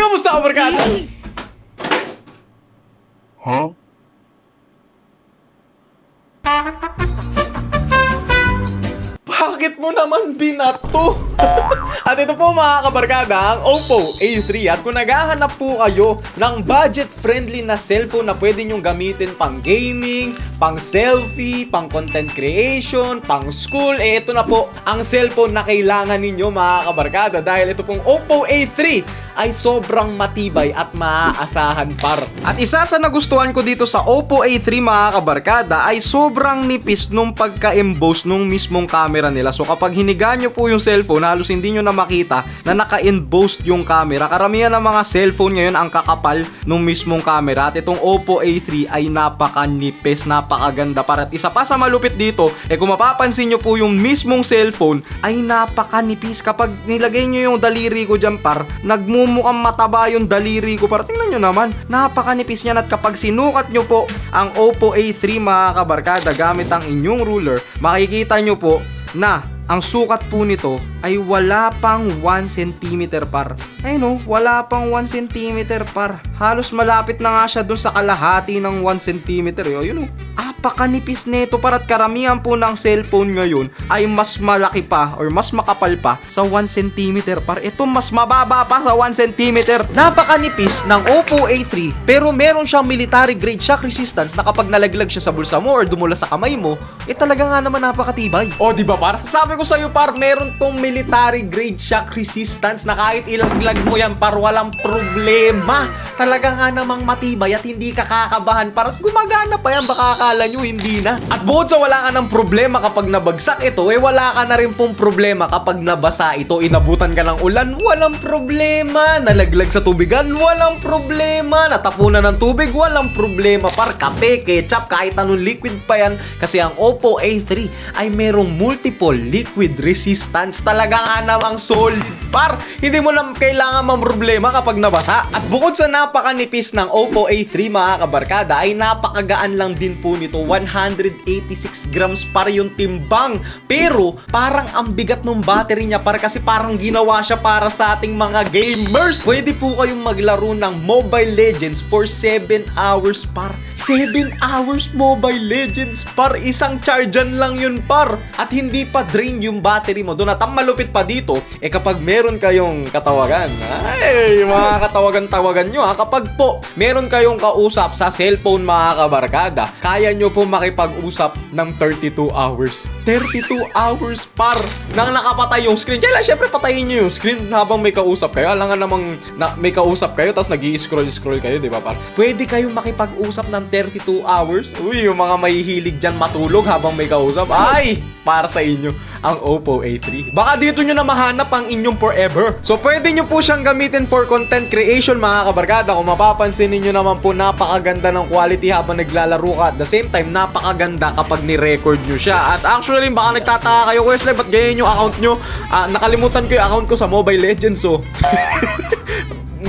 Kamusta ka, barkada? Huh? Bakit mo naman binato? at ito po mga kabarkada, ang Oppo A3. At kung naghahanap po kayo ng budget-friendly na cellphone na pwede nyong gamitin pang gaming, pang selfie, pang content creation, pang school, eh ito na po ang cellphone na kailangan ninyo mga kabarkada. Dahil ito pong Oppo A3 ay sobrang matibay at maaasahan par. At isa sa nagustuhan ko dito sa Oppo A3 mga kabarkada ay sobrang nipis nung pagka-emboss nung mismong camera nila. So kapag hiniga nyo po yung cellphone, halos hindi nyo na makita na naka-embossed yung camera. Karamihan ng mga cellphone ngayon ang kakapal nung mismong camera. At itong Oppo A3 ay napaka-nipis, napakaganda para. At isa pa sa malupit dito, eh kung mapapansin nyo po yung mismong cellphone ay napaka-nipis. Kapag nilagay nyo yung daliri ko dyan par, nagmumukhang mataba yung daliri ko par. Tingnan nyo naman, napaka-nipis niyan. At kapag sinukat nyo po ang Oppo A3 mga kabarkada gamit ang inyong ruler, makikita nyo po na ang sukat po nito ay wala pang 1 cm par. Ayun no, wala pang 1 cm par. Halos malapit na nga siya dun sa kalahati ng 1 cm. Eh. Ayun no, apakanipis nito para at karamihan po ng cellphone ngayon ay mas malaki pa or mas makapal pa sa 1 cm par. Ito mas mababa pa sa 1 cm. Napakanipis ng Oppo A3 pero meron siyang military grade shock resistance na kapag nalaglag siya sa bulsa mo or dumula sa kamay mo, eh talaga nga naman napakatibay. O di ba par? Sabi ko sa'yo par, meron tong military grade shock resistance na kahit ilaglag mo yan par walang problema. Talaga nga namang matibay at hindi ka kakabahan par at gumagana pa yan baka akala nyo hindi na. At bukod sa wala ka ng problema kapag nabagsak ito, eh wala ka na rin pong problema kapag nabasa ito, inabutan ka ng ulan, walang problema. Nalaglag sa tubigan, walang problema. Natapunan ng tubig, walang problema. Par kape, ketchup, kahit anong liquid pa yan. Kasi ang Oppo A3 ay merong multiple liquid resistance. Talaga nga namang solid par. Hindi mo na kailangan mang problema kapag nabasa. At bukod sa napakanipis ng Oppo A3 mga kabarkada, ay napakagaan lang din po nito. 186 grams par yung timbang. Pero parang ang bigat ng battery niya par kasi parang ginawa siya para sa ating mga gamers. Pwede po kayong maglaro ng Mobile Legends for 7 hours par. 7 hours Mobile Legends par. Isang chargean lang yun par. At hindi pa drain yung battery mo doon. At ang malupit pa dito, eh kapag meron kayong katawagan, ay, mga katawagan-tawagan nyo ha, kapag po meron kayong kausap sa cellphone mga kabarkada, kaya nyo po makipag-usap ng 32 hours. 32 hours par nang nakapatay yung screen. Kaya lang, syempre patayin nyo yung screen habang may kausap kayo. Alangan namang na, may kausap kayo tapos nag scroll scroll kayo, di ba par? Pwede kayong makipag-usap ng 32 hours. Uy, yung mga mahihilig dyan matulog habang may kausap. Ay, para sa inyo ang Oppo A3. Baka dito nyo na mahanap ang inyong forever. So pwede nyo po siyang gamitin for content creation mga kabarkada. Kung mapapansin niyo naman po napakaganda ng quality habang naglalaro ka. At the same time, napakaganda kapag ni-record nyo siya. At actually, baka nagtataka kayo, Wesley, ba't ganyan yung account nyo? Ah, nakalimutan ko yung account ko sa Mobile Legends, so...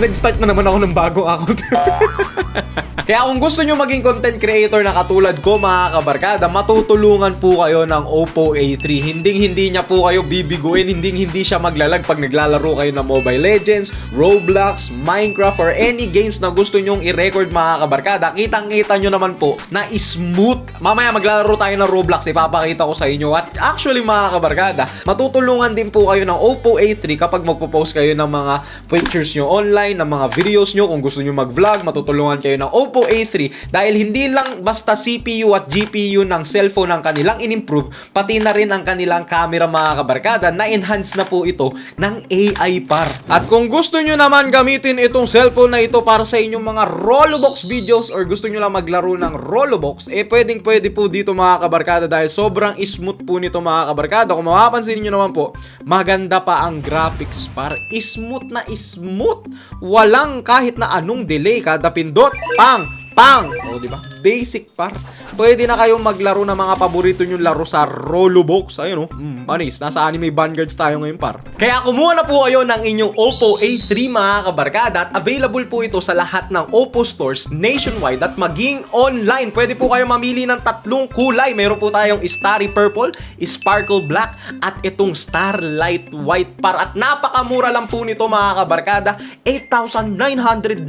nag-start na naman ako ng bagong account. Kaya kung gusto nyo maging content creator na katulad ko mga kabarkada, matutulungan po kayo ng Oppo A3. Hinding hindi niya po kayo bibiguin, hinding hindi siya maglalag pag naglalaro kayo ng Mobile Legends, Roblox, Minecraft, or any games na gusto nyong i-record mga kabarkada. Kitang-kita nyo naman po na smooth. Mamaya maglalaro tayo ng Roblox, ipapakita ko sa inyo. At actually mga kabarkada, matutulungan din po kayo ng Oppo A3 kapag magpo-post kayo ng mga pictures nyo online, ng mga videos nyo, kung gusto nyo mag-vlog, matutulungan kayo ng Oppo A3 dahil hindi lang basta CPU at GPU ng cellphone ang kanilang in-improve, pati na rin ang kanilang camera mga kabarkada na enhance na po ito ng AI par. At kung gusto nyo naman gamitin itong cellphone na ito para sa inyong mga Rollobox videos or gusto nyo lang maglaro ng Rollobox, eh pwedeng pwede po dito mga kabarkada dahil sobrang smooth po nito mga kabarkada. Kung mapapansin nyo naman po, maganda pa ang graphics par. Smooth na smooth. Walang kahit na anong delay kada pindot. Pang! Pang! O, di ba? Basic par. Pwede na kayong maglaro ng mga paborito nyong laro sa Rollobox. Ayun oh. Mm, panis, nasa anime vanguards tayo ngayon par. Kaya kumuha na po kayo ng inyong Oppo A3 mga kabarkada at available po ito sa lahat ng Oppo stores nationwide at maging online. Pwede po kayo mamili ng tatlong kulay. Meron po tayong Starry Purple, Sparkle Black at itong Starlight White par. At napakamura lang po nito mga kabarkada. 8,999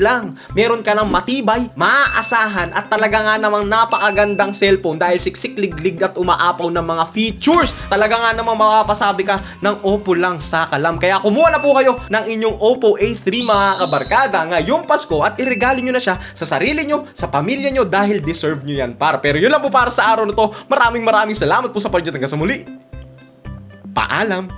lang. Meron ka ng matibay, maaasahan at talaga nga namang napakagandang cellphone dahil siksik liglig at umaapaw ng mga features. Talaga nga namang makapasabi ka ng Oppo lang sa kalam. Kaya kumuha na po kayo ng inyong Oppo A3 mga kabarkada ngayong Pasko at iregalo nyo na siya sa sarili nyo, sa pamilya nyo dahil deserve nyo yan par. Pero yun lang po para sa araw na to. Maraming maraming salamat po sa pagdating sa muli. Paalam!